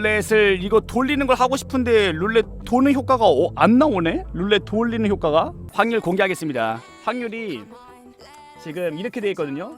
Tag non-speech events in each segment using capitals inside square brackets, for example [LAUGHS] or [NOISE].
룰렛을 이거 돌리는 걸 하고 싶은데 룰렛 도는 효과가 어, 안 나오네? 룰렛 돌리는 효과가 확률 공개하겠습니다. 확률이 지금 이렇게 돼 있거든요.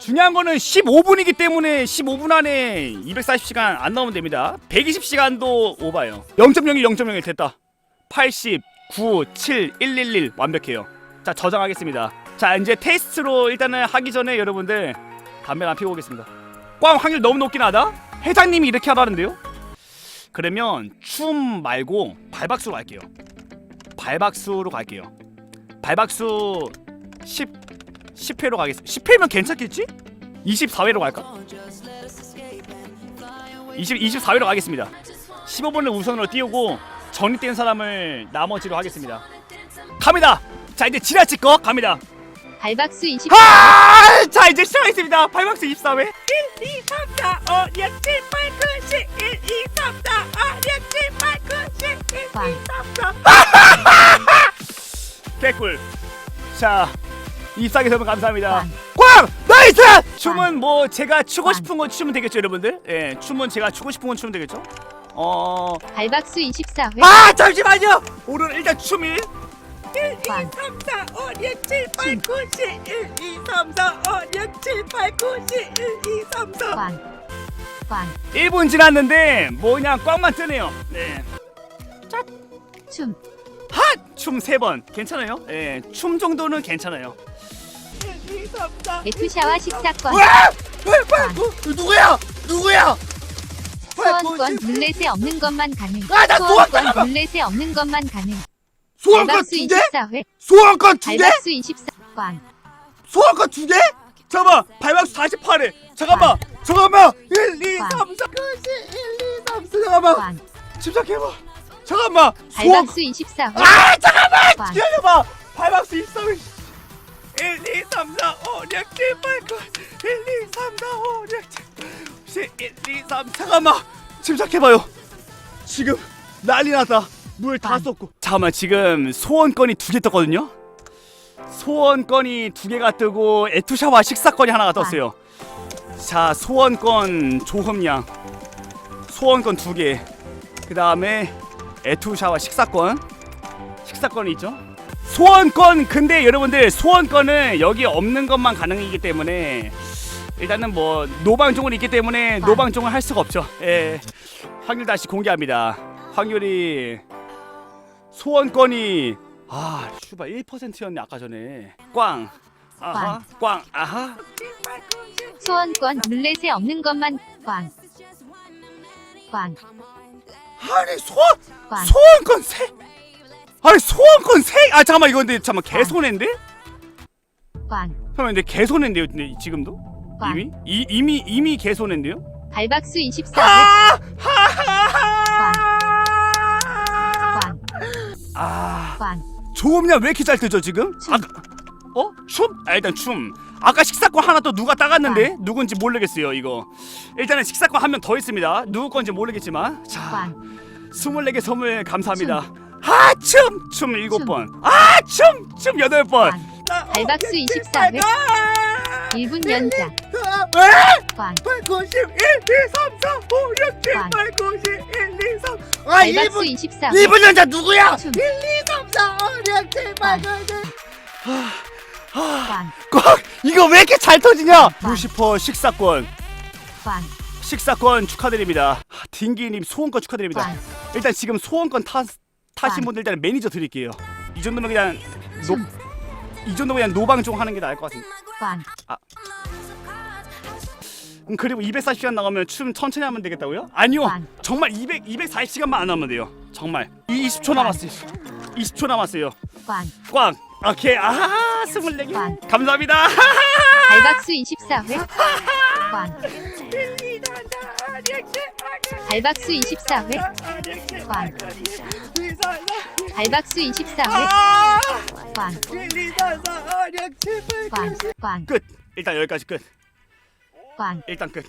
중요한 거는 15분이기 때문에 15분 안에 240시간 안 나오면 됩니다. 120시간도 오바예요. 0.01, 0.01 됐다. 80, 9, 7, 111 완벽해요. 자 저장하겠습니다. 자 이제 테스트로 일단은 하기 전에 여러분들 담배 안 피고 오겠습니다. 꽝 확률 너무 높긴 하다. 회장님이 이렇게 하라는데요. 그러면 춤 말고 발박수로 갈게요. 발박수로 갈게요. 발박수 10 10회로 가겠습니다. 10회면 괜찮겠지? 24회로 갈까? 20 24회로 가겠습니다. 15분을 우선으로 띄우고 정리된 사람을 나머지로 하겠습니다. 갑니다. 자 이제 지나칠 거 갑니다. 발박수 20 아! 자 이제 시작하겠습니다. 발박스 24회. 1, 2, 3, 4, 5, 6, 7, 8, 9, 10, 1, 2, 3, 4, 5, 6, 7, 8, 9, 10, 1, 2, 3, 4. 개꿀. 자 입사기 여러분 감사합니다. 꽝! 나이스! 춤은 뭐 제가 추고 꽝. 싶은 건 추면 되겠죠 여러분들? 예, 춤은 제가 추고 싶은 건 추면 되겠죠? 어... 발박수 24회 아 잠시만요! 오늘 일단 춤이 1, 2, 꽝. 3, 4, 5, 6, 7, 8, 9, 10 1, 2, 3, 4, 5, 6, 7, 8, 9, 10 1, 2, 3, 4 꽝. 꽝. 1분 지났는데 뭐 그냥 꽝만 뜨네요 네. 춤. 핫! 춤 3번 괜찮아요? 예, 춤 정도는 괜찮아요 1, 2, 3, 4 에투샤와 식사권. 와! 왜, 왜, 뭐, 누구야? 누구야? 소원권 룰렛에 없는 것만 가능. 아, 나 소원권! 룰렛에 없는 것만 가능. 발박수 두 개? 24회. 소원권 두 개? 발박수 24. 꽝. 소원권 두 개? 잠깐만 발박수 48회 잠깐만 잠깐만 1, 2, 꽝. 3, 4 9, 10 1, 2, 3, 4 잠깐만 꽝. 집착해봐 잠깐만 소원 발박수 24회. 아 잠깐만 꽝. 기다려봐 발박수 23회 1, 2, 3, 4, 5, 6, 7, 8, 9 1, 2, 3, 4, 5, 6, 7 10, 1, 2, 3 잠깐만 침착해봐요 지금 난리 났다 물다 꽝. 쏟고. 잠깐만 지금 소원권이 두 개 떴거든요? 소원권이 두 개가 뜨고 에투샤와 식사권이 하나가 떴어요. 자 소원권 조흠양 소원권 두 개 그 다음에 에투샤와 식사권. 식사권이 있죠? 소원권 근데 여러분들 소원권은 여기 없는 것만 가능이기 때문에 일단은 뭐 노방종은 있기 때문에 아. 노방종을 할 수가 없죠. 예. 확률 다시 공개합니다. 확률이 소원권이 아 슈바 1%였네 아까 전에. 꽝. 아하 꽝. 아하. 소원권 룰렛에 없는 것만 꽝. 꽝. 아니 소원 꽝. 소원권 세? 아니 소원권 세아 잠깐만 이거 근데 잠깐만 개손해인데? 꽝. 잠깐만 근데 개손해인데요 근데 지금도? 꽝. 이미? 이, 이미 이미 개손해인데요? 발박수 24회. 꽝. 조음량 왜 이렇게 잘 뜨죠 지금? 춤. 아까 어? 춤? 아 일단 춤. 아까 식사권 하나 또 누가 따갔는데? 누군지 모르겠어요 이거. 일단은 식사권 한 명 더 있습니다. 누구 건지 모르겠지만. 자 꽝. 24개 선물 감사합니다. 아 춤! 춤 일곱 번. 아 춤 춤 여덟 번. 꽝. 발박수 24 회. 1분 연장. 꽝. 8, 9, 10, 1, 2, 3, 4, 5, 6, 7, 꽝. 8, 9, 10, 1, 2, 3 아, 발박수 1분, 24회. 1분 연자 누구야? 춤. 1, 2, 3, 4, 5, 6, 7, 8, 9, 10 꽝. 꽉! 이거 왜 이렇게 잘 터지냐? 루시퍼 식사권 꽝. 식사권 축하드립니다 하, 딩기님 소원권 축하드립니다 꽝. 일단 지금 소원권 타, 타신 꽝. 분들 일단 매니저 드릴게요 이 정도면 그냥 노, 춤. 이 정도면 그냥 노방 종 하는 게 나을 것 같습니다 꽝. 음, 그리고 240시간 나가면 춤 천천히 하면 되겠다고요? 아니요. 꽝. 정말 200 240시간만 안 하면 돼요. 정말. 이 20초 남았어요. 20초 남았어요. 꽝. 꽝. 오케이. 아하. 24개. 꽝. 감사합니다. 발박수 24회. 꽝. 발박수 24회. 꽝. 발박수 24회. 아! 꽝. 꽝. 꽝. 끝. 일단 여기까지 끝. 꽝. 일단 끝.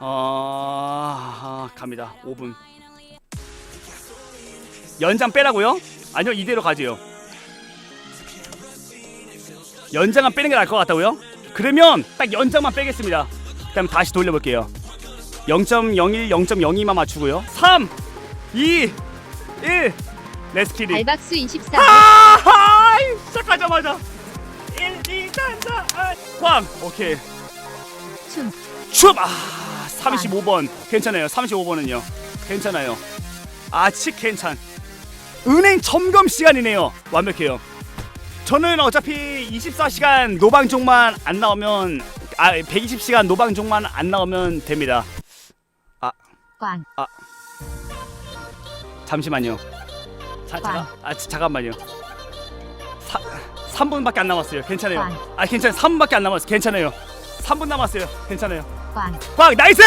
어... 아, 갑니다. 5분. 연장 빼라고요? 아니요, 이대로 가지요. 연장은 빼는 게 나을 것 같다고요? 그러면 딱 연장만 빼겠습니다. 그다음 다시 돌려볼게요. 0.01, 0.02만 맞추고요. 3, 2, 1. 레스키리. 알박수 24회 아, 시작하자마자 1, 2, 3, 4, 아, 광. 오케이. 춤 춤. 아, 35번. 괜찮아요. 35번은요. 괜찮아요. 아직 괜찮. 은행 점검 시간이네요. 완벽해요. 저는 어차피 24시간 노방종만 안 나오면 아 120시간 노방종만 안 나오면 됩니다. 꽝 잠시만요. 자, 자, 아 자, 잠깐만요. 사, 3분밖에 안 남았어요. 괜찮아요. 꽝. 아 괜찮아요. 3분밖에 안 남았어요. 괜찮아요. 3분 남았어요. 괜찮아요. 꽝 꽝 나이스!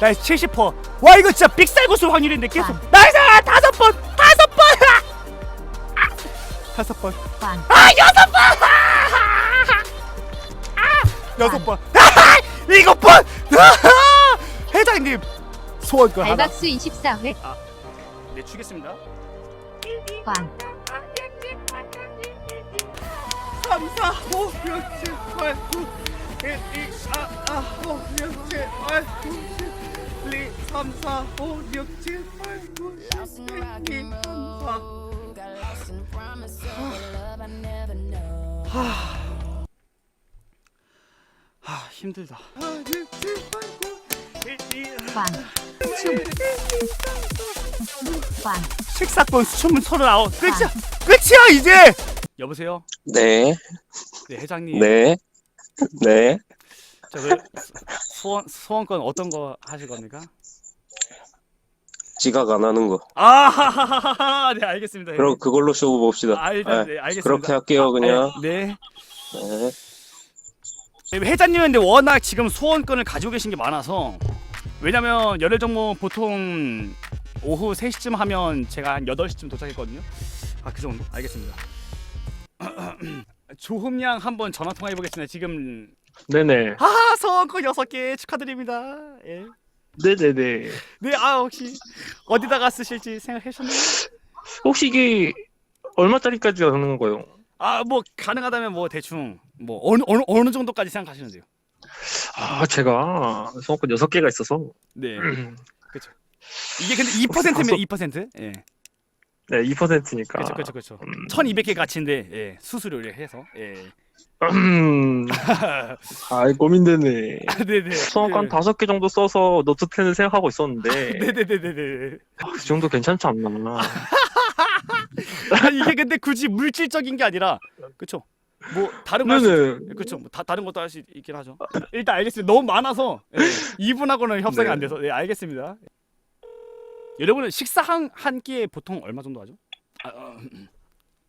나이스 70%. 와 이거 진짜 빅살고수 확률인데 계속 꽝. 나이스! 다섯 번! 다섯 번! 아! [LAUGHS] 다섯 번. 꽝 아 여섯 번! [LAUGHS] 아! 여섯 번. 아! [LAUGHS] 일곱 번! 아! 회장님 소원권 하나. 알박수 24회 네 주겠습니다. 꽝 3, 4, 5, 6, 7, 8, 9 1, 2, 아, 아, 5, 6, 7, 8, 9, 10 1, 2, 3, 4, 5, 6, 7, 8, 9, 10 1, 2, 3, 4 하... 하, 힘들다. 하나, 6, 7, 8, 9 1, 2, 꽝 춤. 꽝 식사권 수천문 서른아홉 끝이야 끝이야 이제 여보세요 네, 네 회장님 네, 네. 저그 소원 소원권 어떤 거 하실 겁니까? 지각 안 하는 거. 아하하하하 [LAUGHS] 네 알겠습니다. 그럼 그걸로 쇼 봅시다. 아 일단 네, 네, 알겠습니다. 그렇게 할게요, 그냥. 네. 네. 네. 회장님은 근데 워낙 지금 소원권을 가지고 계신 게 많아서 왜냐면 열혈 정모 보통 오후 3시쯤 하면 제가 한 8시쯤 도착했거든요. 아 그 정도? 알겠습니다. [CLEARS THROAT] 조흠양 한번 전화 통화해 보겠습니다. 지금 네네. 아 소원권 6개 축하드립니다. 예. 네네네. 네, 아 혹시 어디다가 쓰실지 생각하셨나요? 혹시 이게 얼마짜리까지 하는 거예요? 아 뭐 가능하다면 뭐 대충 뭐 어느 어느 어느 정도까지 생각하시면 돼요. 아, 제가 수험권 6개가 있어서. 네, [CLEARS THROAT] 이게 근데 2%면 2%? 예, 네, 2%니까. 그렇죠, 그렇죠, 그렇죠. 1,200개 가치인데 예, 수수료를 해서 예, 음. [LAUGHS] 아, 고민되네. 네, 네. 수험권 5개 정도 써서 노트 10을 생각하고 있었는데. 네, 네, 네, 네, 네. 아, 그 정도 괜찮지 않나. [LAUGHS] 아, 이게 근데 굳이 물질적인 게 아니라, 그렇죠. 뭐 다른 거 할 수, 네네. 그렇죠. 뭐 다, 다른 것도 할 수 있긴 하죠. 일단 알겠습니다. 너무 많아서 예, [LAUGHS] 이분하고는 협상이 네. 안 돼서 네, 알겠습니다. 여러분은 식사 한, 한 끼에 보통 얼마 정도 하죠? 아, 어,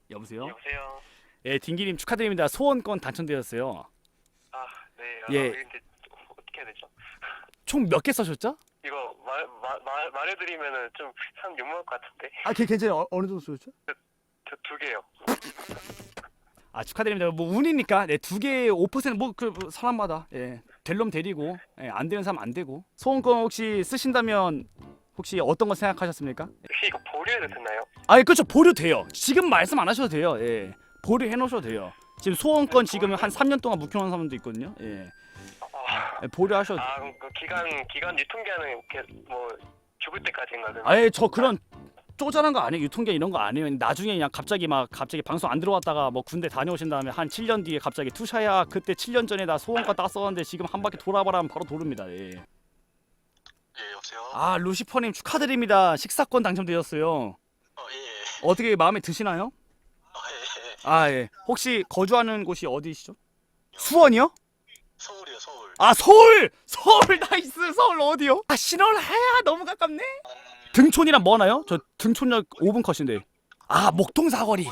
여보세요? 여보세요. 예, 딩기님 축하드립니다. 소원권 당첨되었어요. 아, 네. 아, 예. 어떻게 해야 되죠? 총 몇 개 써셨죠? 이거 말, 말, 말, 말해드리면은 좀상 욕먹을 것 같은데. 아, 걔 괜찮아요. 어, 어느 정도 써셨죠? 저 두 개요. [LAUGHS] 아, 축하드립니다. 뭐 운이니까 네, 두 개에 5%뭐 그 사람마다 예. 될놈 데리고 예, 안 되는 사람 안 되고. 소원권 혹시 쓰신다면 혹시 어떤 거 생각하셨습니까? 혹시 이거 보류해도 되나요? 아, 그렇죠. 보류 돼요. 지금 말씀 안 하셔도 돼요. 예. 보류 해 놓으셔도 돼요. 지금 소원권 지금 한 3년 동안 묵혀 놓은 사람도 있거든요. 예. 아, 예, 보류 하셔도 아 그럼 그 기간 기간 유통기한은 이렇게 뭐 죽을 때까지인가 그럼? 아예 저 그런 쪼잔한 거 아니에요. 유통기한 이런 거 아니에요. 나중에 그냥 갑자기 막 갑자기 방송 안 들어왔다가 뭐 군대 다녀오신 다음에 한 7년 뒤에 갑자기 투샤야 그때 7년 전에 나 소원과 땄었는데 지금 한 바퀴 돌아봐라면 바로 도릅니다. 예. 예, 여보세요. 아 루시퍼님 축하드립니다. 식사권 당첨되셨어요. 어, 예. 어떻게 마음에 드시나요? 아, 예. 아 예. 혹시 거주하는 곳이 어디시죠? 수원이요? 서울이요, 서울. 아 서울! 서울 [LAUGHS] 나이스 서울 어디요? 아 신월하야 너무 가깝네. 등촌이랑 뭐 하나요? 저 등촌역 5분 컷인데. 아 목동 사거리.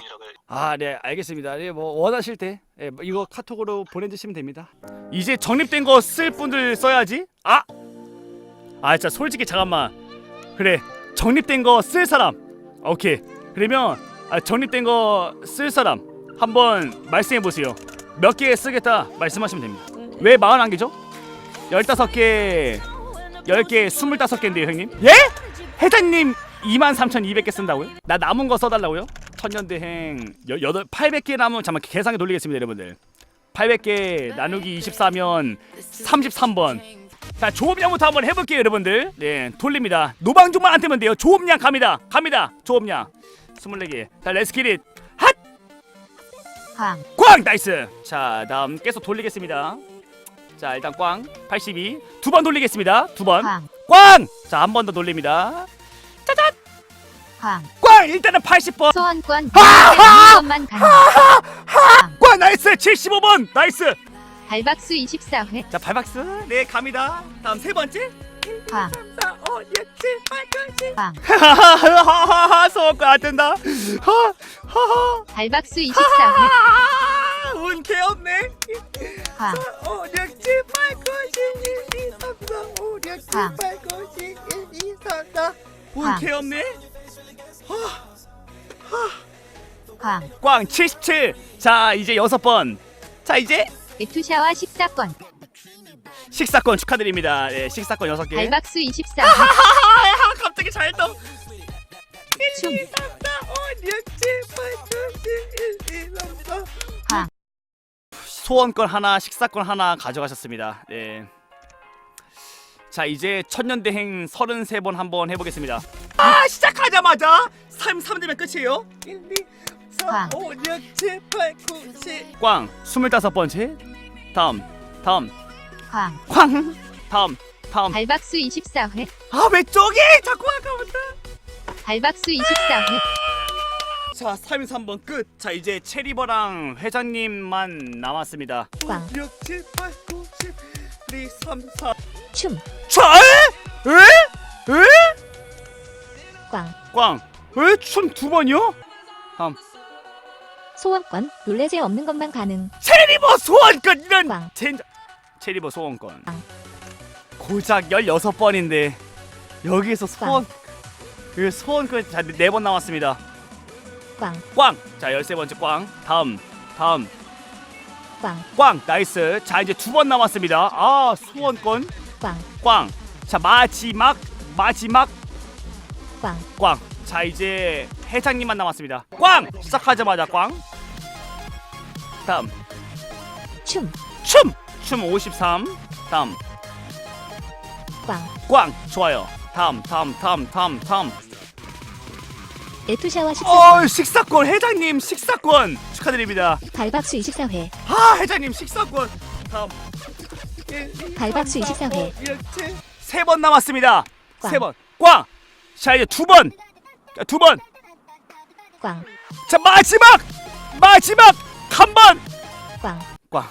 아, 네, 알겠습니다. 네, 뭐 원하실 때 예, 뭐 이거 카톡으로 보내주시면 됩니다. 이제 적립된 거 쓸 분들 써야지. 아, 아, 진짜 솔직히 잠깐만. 그래, 적립된 거 쓸 사람. 오케이. 그러면 아, 적립된 거 쓸 사람 한번 말씀해 보세요. 몇 개 쓰겠다 말씀하시면 됩니다. 왜 41개죠? 15개, 10개, 25개인데요, 형님. 예? 회장님 23,200개 쓴다고요? 나 남은 거 써달라고요? 천년대행 여, 여덟 800개 남은 잠깐 계산해 돌리겠습니다 여러분들. 800개 나누기 24면 33번. 자 조업량부터 한번 해볼게요 여러분들. 네 돌립니다. 노방종만 안 뜨면 돼요. 조업량 갑니다. 갑니다. 조업량 24개. 자 렛츠키릿 핫! 광, 꽝! 나이스. 자 다음 계속 돌리겠습니다 자 일단 꽝 82 두 번 돌리겠습니다. 두번. 광, 꽝! 자 한 번 더 돌립니다. 짜잔! 광. 꽝! 일단은 80번. 소원권 가능. 광, 꽝. 나이스! 75번! 나이스! 발박수 24회. 자 발박스 네 갑니다. 다음 세 번째. 광, 4 5 6 7 8 9 10 광. 하하하하하 소원권 안 된다. 하 하하. 발박수 24회. 아, 운 개없네. 광, 5 6 7 8 9 10 1 2 3 4 5 6 7 광. 8 9 10 1 2 3 4운 광. 개없네 광. 꽝 77. 자 이제 여섯 번. 자 이제 에투샤와 식사권. 식사권 축하드립니다. 네, 식사권 여섯 개. 발박수 24회. 하하하 갑자기 잘 떠. 춤. 소원권 하나, 식사권 하나 가져가셨습니다. 네. 자 이제 천년대행 33번 한번 해보겠습니다. 아 시작하자마자 3, 3 되면 끝이에요. 1, 2, 3, 광. 5, 6, 7, 8, 9, 10. 꽝 25번째. 다음 다음 광. 쾅 다음 다음 발박수 24회. 아 왼쪽이 자꾸 아까부터 발박수 24회. 자 33번 끝 자 이제 체리버랑 회장님만 남았습니다 꽝. 6, 7, 8, 9, 10 2, 3, 4 춤. 자, 에? 에? 에? 광. 꽝 에? 춤두 번이요? 다음 소원권 눌레세 없는 것만 가능. 체리버 소원권 이런 꽝. 젠장 체리버 소원권 꽝. 고작 16번인데 여기서 소원 그 소원권 자네 번 남았습니다 광. 꽝! 자 13번째 꽝. 다음 다음. 광. 꽝. 나이스. 자 이제 두 번 남았습니다. 아 소원권. 광. 꽝. 자 마지막 마지막. 광. 꽝. 자 이제 회장님만 남았습니다. 꽝! 시작하자마자 꽝. 다음. 춤. 춤! 춤 53 다음. 광. 꽝! 좋아요. 다음 다음 다음 다음 다음 에투샤와 어 식사권 회장님 식사권 축하드립니다. 발박수 24회. 아 회장님 식사권. 다음. 발박수 24 회. 세번 남았습니다. 꽝. 세 번 꽝 자 이제 두번두번자 광. 마지막! 마지막! 한번! 광. 꽝.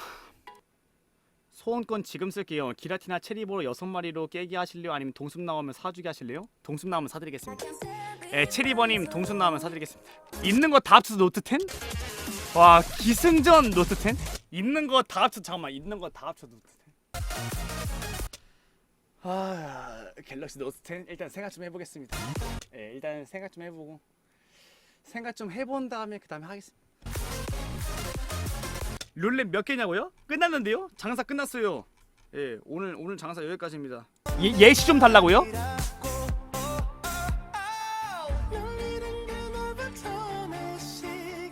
소원권 지금 쓸게요. 기라티나 체리보로 여섯 마리로 깨기 하실래요? 아니면 동숲 나오면 사주기 하실래요? 동숲 나오면 사드리겠습니다 예 체리버님 동숲 나오면 사드리겠습니다 있는 거 다 합쳐서 노트 10? 와 기승전 노트 10? 있는 거 다 합쳐 잠깐만 있는 거 다 합쳐 노트 10. 아 갤럭시 노트 10 일단 생각 좀 해보겠습니다. 예 일단 생각 좀 해보고 생각 좀 해본 다음에 그 다음에 하겠습니다. 룰렛 몇 개냐고요? 끝났는데요? 장사 끝났어요. 예 오늘 오늘 장사 여기까지입니다. 예, 예시 좀 달라고요?